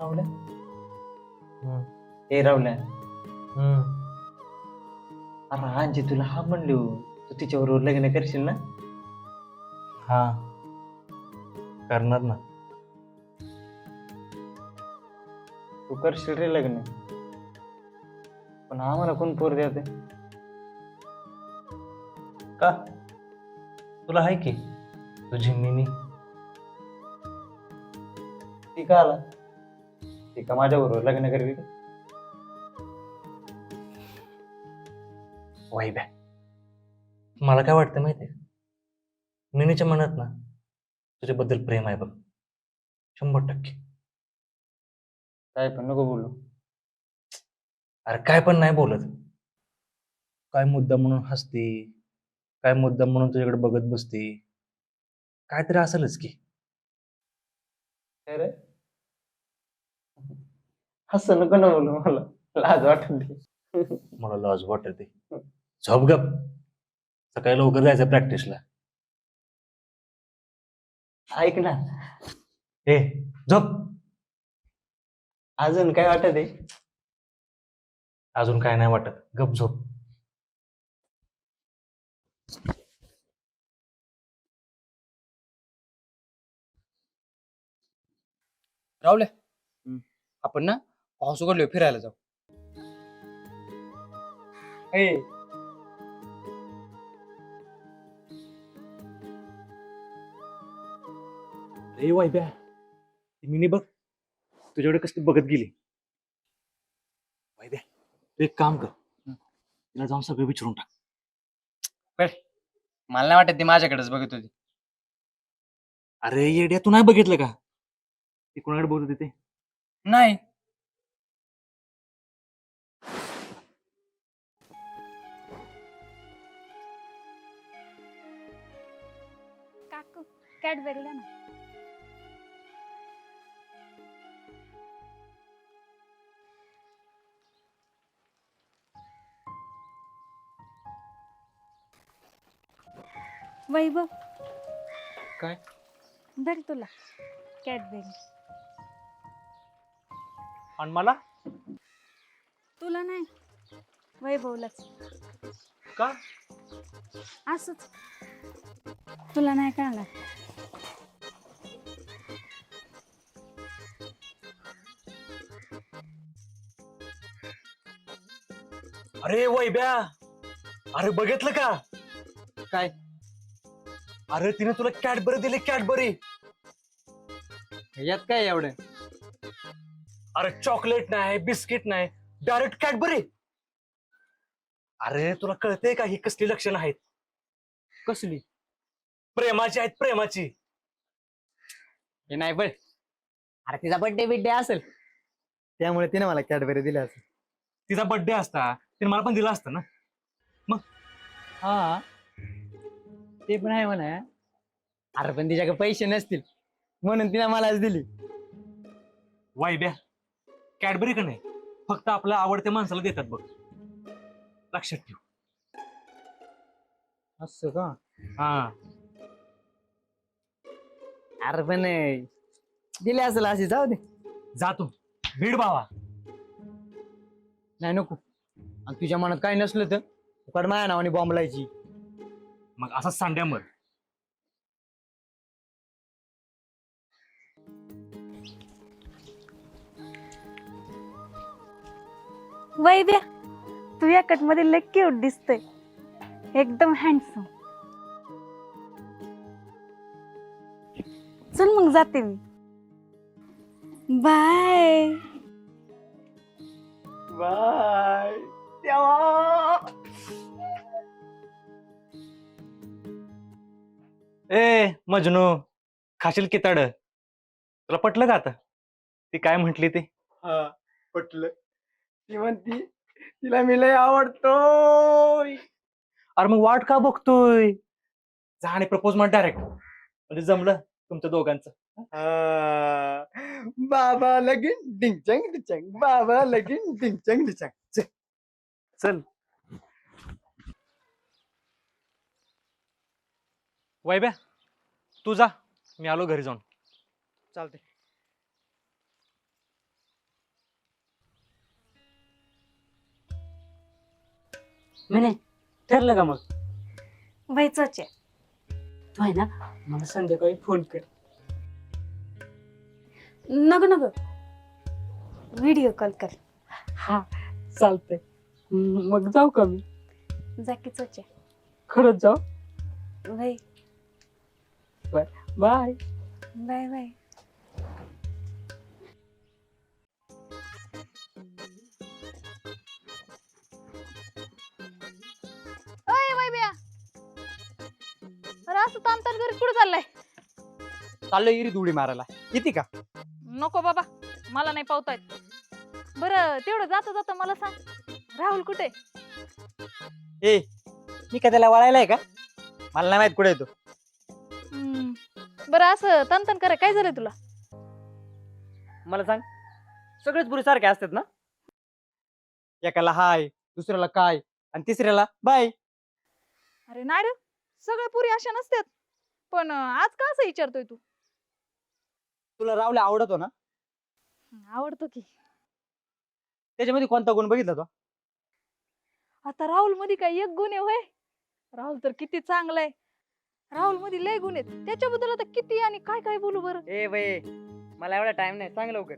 राहुल्या. ए राहुल्या. अरे आजी तुला हा म्हणलो तू तिच्याबरोबर लग्न करशील ना? हा. करणार ना. तू करशील रे लग्न. पण आम्हाला कोण पोर द्याते का? तुला आहे की? तुझी मिनी. ती का आला? ती का माझ्या बरोबर लग्न करवी का? वाईब्या मला काय वाटतं माहितीये मिनीच्या मनात ना तुझ्याबद्दल प्रेम आहे बघ. शंभर टक्के. काय पण नको बोलू. अरे काय पण नाही बोलत. काय मुद्दा म्हणून हसते काय मुद्दा म्हणून तुझ्याकडे बघत बसते काहीतरी असेलच की. काय रे? हसं नको ना बोलू मला. लाज वाटते मला लॉज वाटते. झोप गप. सकाळी लवकर जायचं प्रॅक्टिसला ऐक ना. ए झोप. अजून काय वाटत आहे अजून काय नाही वाटत. गप झोप. हम्म. आपण ना पाऊस उघडलो फिरायला जाऊ. ए. रे वाईब्या ती मिनी बघ तुझ्याकडे कसली बघत गेली. वाईब्या तू एक काम कर. तिला जाऊन सगळं विचारून टाक. मला नाही वाटत ती माझ्याकडेच बघत होती. अरे येड्या तू नाही बघितलं का? ती कोणाकडे बघत होती ते? नाही. काकू कॅडबरी द्या ना. वैभव काय? धर तुला. कॅडबरी आणि मला? तुला नाही. वैभवलाच. का? असंच. तुला नाही कळणार. अरे वैब्या अरे बघितलं का? काय? अरे तिने तुला कॅडबरी दिली कॅडबरी. यात काय एवढं? अरे चॉकलेट नाही बिस्किट नाही डायरेक्ट कॅडबरी. अरे तुला कळते का ही कसली लक्षणं आहेत? कसली? प्रेमाची आहेत प्रेमाची. हे नाही पण अरे तिचा बर्थडे बिड्डे असेल. त्यामुळे तिने मला कॅडबरी दिल्या असेल. तिचा बर्थडे असता. तिने मला पण दिला असता ना. हा. ते पण आहे म्हणा. अरे पण तिच्याकडे पैसे नसतील. म्हणून तिने मलाच दिली. वायब्या कॅडबरी का नाही फक्त आपल्या आवडत्या माणसाला देतात बघ. लक्षात ठेव. असं का? हा. अरे पण दिले असेल असे जाऊ दे. जातो. भीड भावा. नाही नको. आणि तुझ्या मनात काही नसलं तर फुकट माझ्या नावाने बॉम्ब लायची. मग असा सांड्यामर वैभ्या तू या कटमध्ये लय क्यूट दिसतोय. एकदम हँडसम चल मग जाते मी. बाय बाय ए मजनू खाशील किताड तुला पटलं का आता? ती काय म्हंटली ती? हा पटलं. ती म्हणती तिला मी लय आवडतो अरे मग वाट का बघतोय? जा आणि प्रपोज मार डायरेक्ट म्हणजे जमलं तुमच्या दोघांचं. बाबा लगीन डिंचंग डिचंग बाबा लगीन डिंचंग डिचंग चल. वैब्या तू जा. मी आलो घरी जाऊन. चालते म्हणे ठरलं का मग? व्हायचंच आहे. तू आहे ना मला संध्याकाळी फोन कर. नग नग. व्हिडिओ कॉल कर. हा चालतंय. मग जाऊ का मी? जाकीच आहे खरंच जाऊ? बाय. Bye bye. बाय अय वैब्या अरे असं ताणताण घरी कुठं चाललाय? चाललो इरी उडी मारायला. किती का? नको बाबा मला नाही पावता येत बरं तेवढं जाता जाता मला सांग. राहुल कुठे? ए मी का त्याला वळायला आहे का? मला नाही माहीत कुठे येतो हम्म, बरं असं तनतन करे काय झालंय तुला? मला सांग सगळेच पुरी सारखे असतात ना? एकाला हाय दुसऱ्याला काय आणि तिसऱ्याला बाय. अरे नाही रे सगळे पुरी अशा नसतात. पण अं, आज का असं विचारतोय तू? तुला रावले आवडतो ना? आवडतो की. त्याच्यामध्ये कोणता गुण बघितला तो? आता राहुलमध्ये काय एक गुण आहे होय? राहुल तर किती चांगला आहे. राहुलमध्ये लय गुण आहेत. त्याच्याबद्दल आता किती आणि काय काय बोलू बरं? ए बाई मला एवढा टाइम नाही. सांग लवकर.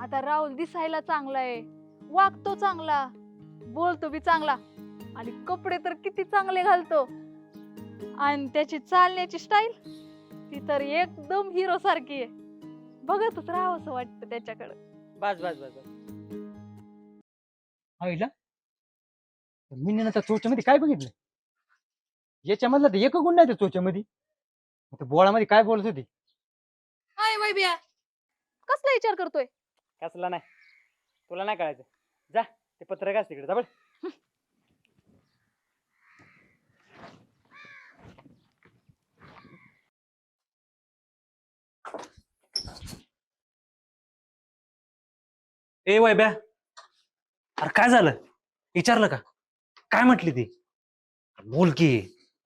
आता राहुल दिसायला चांगला आहे. वागतो चांगला. बोलतो बी चांगला. आणि कपडे तर किती चांगले घालतो. आणि त्याची चालण्याची स्टाईल ती तर एकदम हिरो सारखी आहे. बघतच राहावं असं वाटतं त्याच्याकडे. बस बस बस बस. आईला? मी ना त्या चोच्यामध्ये काय बघितलं? याच्यामधला तर एक गुण नाही त्या चोच्यामध्ये त्या बोळामध्ये काय बोलत होती? हाय वैभ्या कसला विचार करतोय? कसला नाही. तुला नाही कळायचं. जा ते पत्रक असते तिकडे. जा बरं. ए वैब्या अरे काय झालं? विचारलं का? काय म्हटली ती? बोल की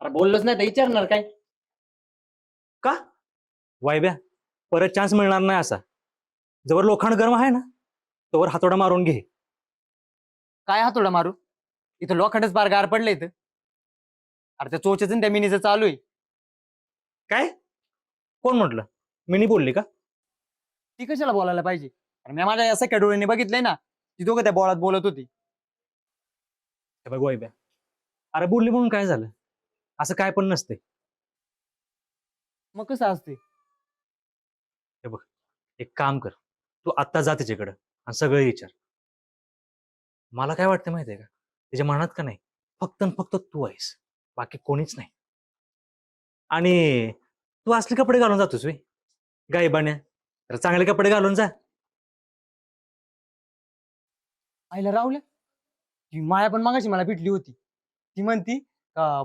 अरे बोललोच नाही तर विचारणार काय? का? वैब्या परत चान्स मिळणार नाही असा. जवळ लोखंड गरम आहे ना तोवर हातोडा मारून घे. काय हातोडा मारू? इथं लोखंडच बार गार पडले इथं. अरे त्या चोचेच त्या मिनीचं चालू आहे. काय? कोण म्हटलं? मिनी बोलली का? ती कशाला बोलायला पाहिजे? अरे मी माझ्या या सख्या डोळ्याने बघितलंय ना ती दोघं त्या बोळात बोलत होती. हे बघ वैब्या अरे बोलली म्हणून काय झालं? असं काय पण नसते मग कसं असते एक काम कर. तू आत्ता जा तिच्याकडं आणि सगळं विचार. मला काय वाटतं माहितीये का? तिच्या मनात का नाही? फक्त आणि फक्त तू आहेस. बाकी कोणीच नाही. आणि तू असले कपडे घालून जातोस वे गायबाण्या तर चांगले कपडे घालून जा. आईला राहुल्या ती माया पण मागाशी मला भेटली होती. ती म्हणती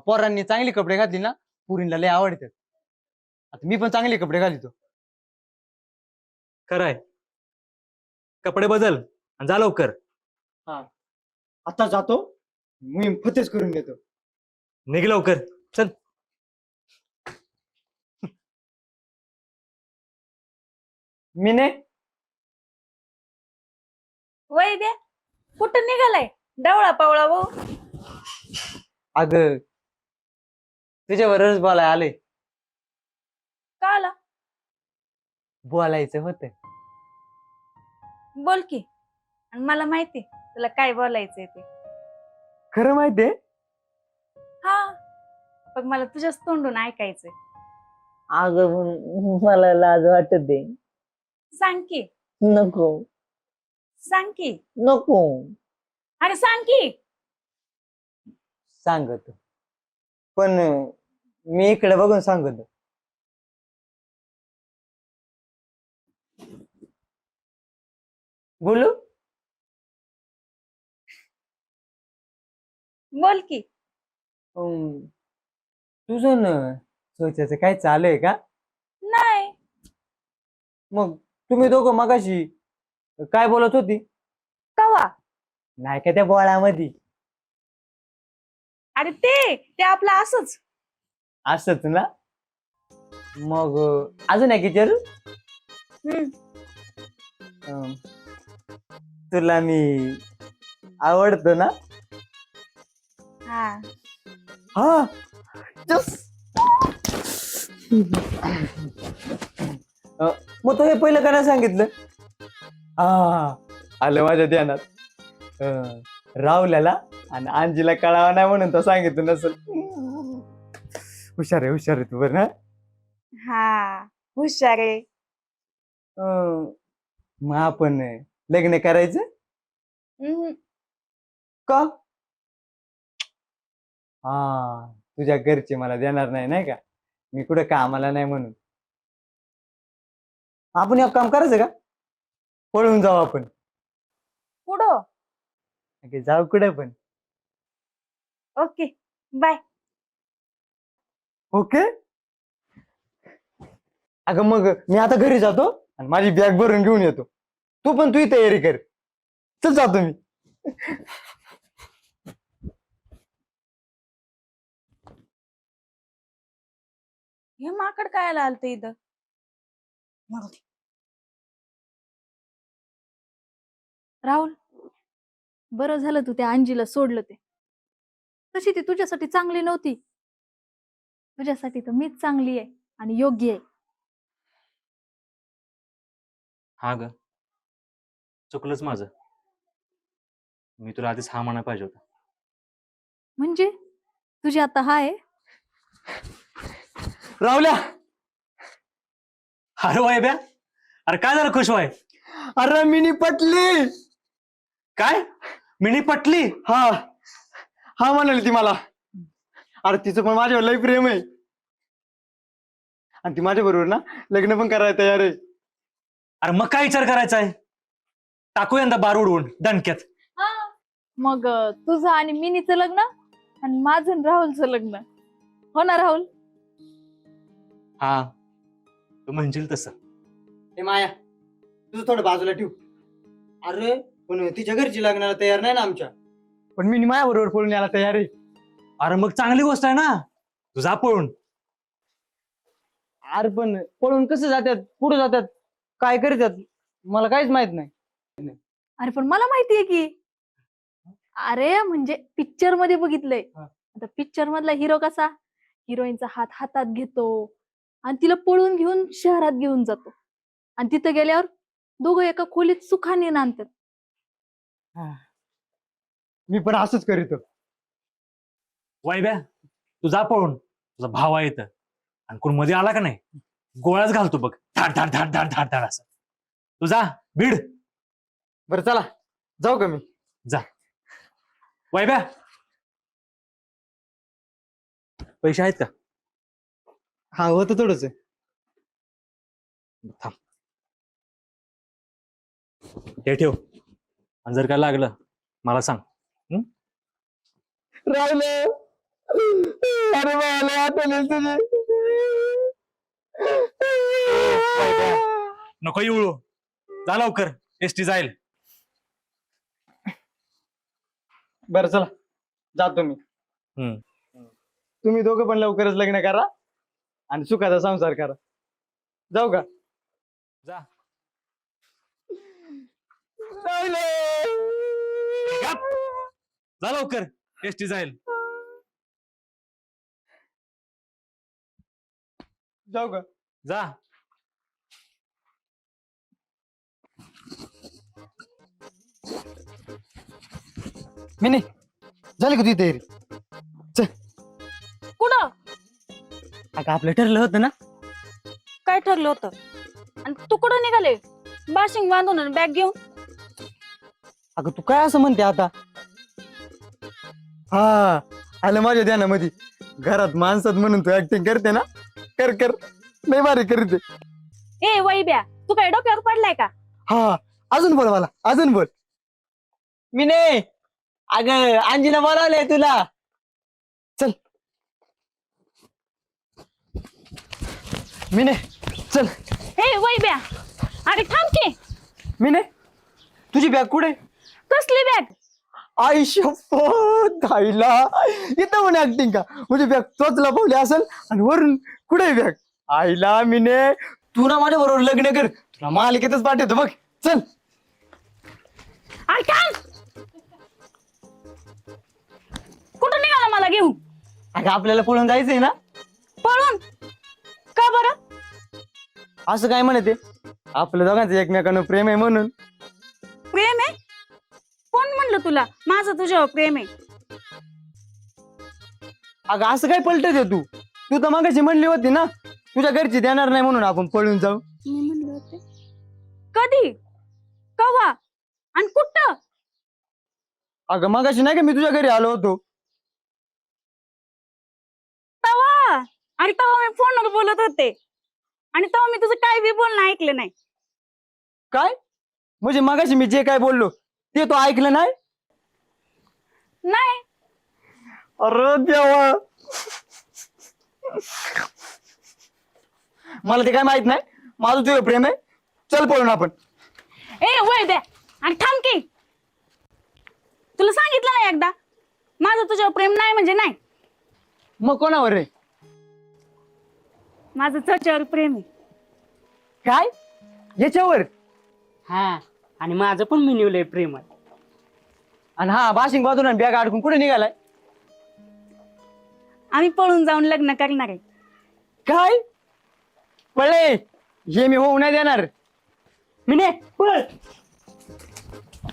पोरांनी चांगले कपडे घातले ना पुरीला लय आवडतात. आता मी पण चांगले कपडे घालितो. खरं आहे कपडे बदल आणि जा लवकर. आता जातो मी फतेच करून घेतो निघ लवकर. चल. मी नाही वैद्या कुठं निघालाय? डवळा पावळा वो अग तुझ्यावरच बोलाय आले. का आला बोलायचं होतं. बोल की. आणि मला माहिती तुला काय बोलायचंय ते. खरं माहितीये हा. पण मला तुझ्याच तोंडून ऐकायचंय. अग मला लाज वाटते सांग की. नको. सांग की. नको. अरे सांग की. सांगतो. पण मी इकडे बघून सांगतो. बोलू? बोल की. अं, तुझं ना सोच्याचं काय चालू आहे का? नाही. मग तुम्ही दोघं मगाशी काय बोलत होती? कवा? नाही का त्या बोळामध्ये? अरे ते ते आपलं असंच. असच ना? मग अं, अजून विचारू? हम्म. अं, तुला मी आवडतो ना? हा. हा. मग तो हे पहिलं का नाही सांगितलं? हा आलं माझ्या ध्यानात. अं, राहुल्याला आणि आंजीला कळावा नाही म्हणून तो सांगितलं नसल. हुशार आहे हुशार आहे तू बरं ना हा हुशार आहे. अं, मग आपण लग्न करायचं. का? हा तुझ्या घरचे मला देणार नाही नाही का? मी कुठं कामाला नाही म्हणून. आपण एक काम करायचं का? पळून जाऊ आपण. पुढं ओके, जाऊ कुठं पण. Okay bye. ओके? अगं मग मी आता घरी जातो आणि माझी बॅग भरून घेऊन येतो. तू पण तुझी तयारी कर. चल जातो मी. हे माकड काय आलं इथं. राहुल. बरं झालं तू त्या अंजीला सोडलं ते. तशी ती तुझ्यासाठी चांगली नव्हती. तुझ्यासाठी तर मीच चांगली आहे आणि योग्य आहे. हा ग. चुकलंच माझं. मी तुला आधीच हा म्हणायला पाहिजे होता. म्हणजे? तुझी आता हा आहे? रावल्या अरे वाय ब्या! अरे काय झालं खुश वाय अरे मिनी पटली! काय? मिनी पटली? हा. हा म्हणाली ती मला. अरे तिचं पण माझ्यावर लय प्रेम आहे. आणि ती माझ्या बरोबर ना लग्न पण करायला तयार आहे. अरे मग काय विचार करायचा आहे टाकू यंदा बार उडवून दणक्यात. मग अं, तुझं आणि मिनीचं लग्न आणि माझं आणि राहुलचं लग्न. हो ना राहुल? हा. तू म्हणशील तसं. हे माया तुझं थोडं बाजूला ठेव. अरे पण तिच्या घरची लग्नाला तयार नाही ना आमच्या. पण मी माया बरोबर पळून यायला तयार आहे. अरे मग चांगली गोष्ट आहे ना. तू जा पळून. अरे पण पळून कसं जातात? पुढे जातात? काय करतात? मला काहीच माहीत नाही. अरे पण मला माहितीये की. अरे म्हणजे पिक्चरमध्ये बघितलंय. हा. आता पिक्चर मधला हिरो कसा? हिरोईनचा हात हातात घेतो. आणि तिला पळून घेऊन शहरात घेऊन जातो. आणि तिथं गेल्यावर दोघं एका खोलीत सुखाने नांदतात. मी पण असंच करीतो वायब्या तू जा पळून. तुझा भाव आहे इथं आणि कोणमध्ये आला का नाही? गोळ्याच घालतो बघ. धाड धाड धाड धाड धाड धाड असं. तू जा बीड बरं चला. जाऊ का मी? वायब्या पैसे आहेत का? हा होतं थोडंच थांब. हे ठेव. आणि जर काय लागलं मला सांग. राहिलं! अरे मला आठवलं तुझे. नको येऊ जा लवकर. एसटी जाईल. बरं चला. जातो मी. हम्म. तुम्ही दोघं पण लवकरच लग्न करा आणि सुखाचा संसार करा. जाऊ का? जा. जा लवकर. एसटी जाईल. जाऊ का? जा. मी नाही. झाली का तुझी तयारी? कुठं? अगं आपलं ठरलं होतं ना? काय ठरलं होतं? आणि तू कुठं निघाले? बाशिंग बांधून बॅग घेऊन? अगं तू काय असं म्हणते आता? हा आलं माझ्या ध्यानामध्ये. घरात माणसात म्हणून तू ऍक्टिंग करते ना? कर कर. नाही भारी करते ए वैब्या तू काय डोक्यावर पडलाय का? हा अजून बोल मला अजून बोल. मी नाही अगं अंजीला बोलावलंय तुला. चल. मी नाही चल. ए वैब्या अरे थांब की. मी नाही तुझी बॅग कुठे? कसली बॅग आई शपथ इथं म्हणे ऍक्टिंग का? म्हणजे बॅग तोच लपवली असेल आणि वरून कुठे बॅग आईला मिने तू ना माझ्या बरोबर लग्न कर. तुला मालिकेतच पाठवतो बघ. चल. थांब कुठं निघाला मला घेऊन? अगं आपल्याला पळून जायचंय ना? पळून? का बरं? असं काय म्हणते? आपल्या दोघांचं एकमेकांना प्रेम आहे म्हणून. प्रेम आहे? कोण म्हणलं तुला? माझं तुझ्यावर प्रेम आहे. अगं असं काय पलटत आहे तू? तू तर मगाशी म्हणली होती ना तुझ्या घरची देणार नाही म्हणून आपण पळून जाऊ. मी म्हणलं होते. कधी? कवा आणि कुठं? अगं मगाशी नाही का मी तुझ्या घरी आलो होतो? तवा आणि तेव्हा मी फोनवर बोलत होते. आणि तेव्हा मी तुझं काय बी बोलणं ऐकलं नाही. काय? म्हणजे मगाशी मी जे काय बोललो ते तो ऐकलं नाही? नाही. अरे देवा. मला ते काय माहीत नाही. माझं तुझं प्रेम आहे. चल पळून आपण. ए वय द्या आणि थांब की. तुला सांगितलं ना एकदा माझं तुझ्यावर प्रेम नाही म्हणजे नाही. मग कोणावर रे? माझं तुझ्यावर प्रेम आहे. काय? याच्यावर? हा. आणि माझं पण मिनिवलंय प्रेम आहे आणि हा बाशिंग बाजून बॅग अडकून कुठे निघालाय? आम्ही पळून जाऊन लग्न करणार आहे. काय? पळे हे मी होऊ नाही देणार. मिने पळ!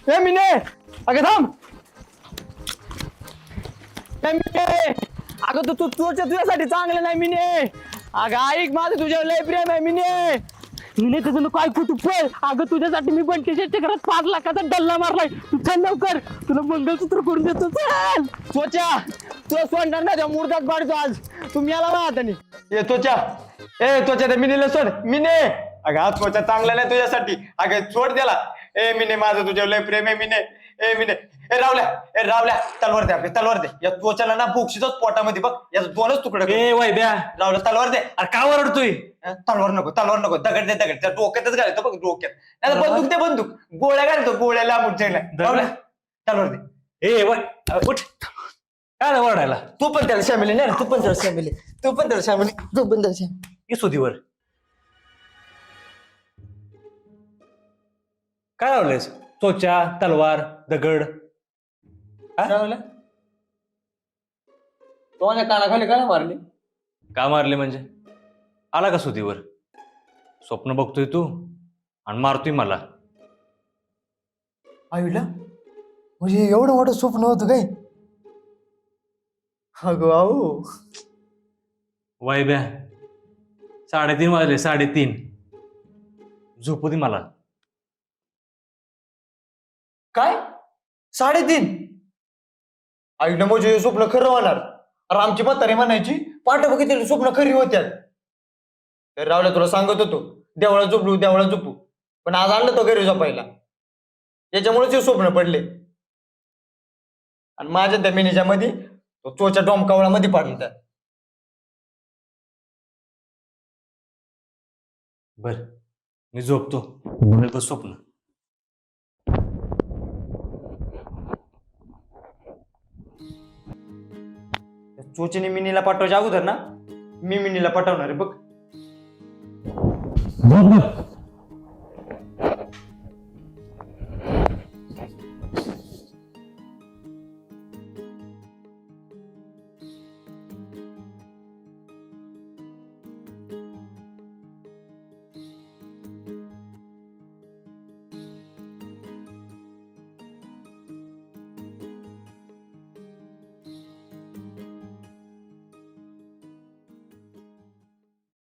ए मिने! अगं थांब! ए, मिने! अगं तू तू तुझ्या तुझ्यासाठी चांगलं नाही मिने. अगं ऐक माझं तुझ्यावर लय प्रेम आहे मिने. मिने तुझं नको ऐकू तू पळ. अगं तुझ्यासाठी मी बंटीच्या चक्रात पाच लाखाचा डल्ला मारलाय. तू चल लवकर. तुला मंगळसूत्र करून देतो. चल. त्वचा. तुला सोडणार नाही तेव्हा मुर्दात पाडतो आज. तू मी आला आता ए त्वचा. ए त्वचा त्या मिनीला सोड. मिने. अगं हा त्वचा चांगला नाही तुझ्यासाठी. अगं सोड त्याला. ए मिने माझं तुझ्यावर लय प्रेम आहे मिने. ए मिने. ए रावल्या ए रावल्या तलवार दे आपली तलवार दे. या त्वचाला ना बोक्षीच पोटामध्ये बघ याचं दोनच तुकडे. ए वैद्या रावल्या तलवार दे. अरे का ओरडतोय? अं, तलवार नको तलवार नको. दगड दे दगड. त्या डोक्यातच घालतो बघ डोक्यात. नाही तर बंदूक दे बंदूक. गोळ्या घालतो गोळ्या लांबून जायला रावल्या तलवार दे. ए वै उठ. काय रे ओरडायला? तू पण त्याला शामिल आहे ना तू पण त्याला शामिल तू पण त्याला शामिल. तू पण त्याला शामिल ये सुधीवर. काय लावलंयस? चोचा तलवार दगड? रावल्या तो माझ्या कानाखाली काय मारली? का मारले म्हणजे? आला का सुधीवर? स्वप्न बघतोय तू आणि मारतोय मला. आईला? म्हणजे एवढं मोठं स्वप्न होतं काय? अगो आहो. वैब्या साडेतीन वाजले साडेतीन. झोपू दे मला. काय? साडेतीन? आईला म्हणजे हे स्वप्न खरं होणार. अरे आमची म्हातारी म्हणायची पाठ बघितलेली स्वप्न खरी होत्यात. तर रावल्या तुला सांगत होतो देवळा झोपलू देवळा झोपू. पण आज आणलं तो घरी झोपायला. याच्यामुळेच हे स्वप्न पडले. आणि माझ्या त्या मिनीच्या मध्ये तो चोच्या डोमकावळामध्ये पाडला त्या बर मी झोपतो. बघेल स्वप्न. चोचीने मिनीला पाठवायच्या अगोदर ना? मी मिनीला पाठवणार आहे बघ. बघ बघ.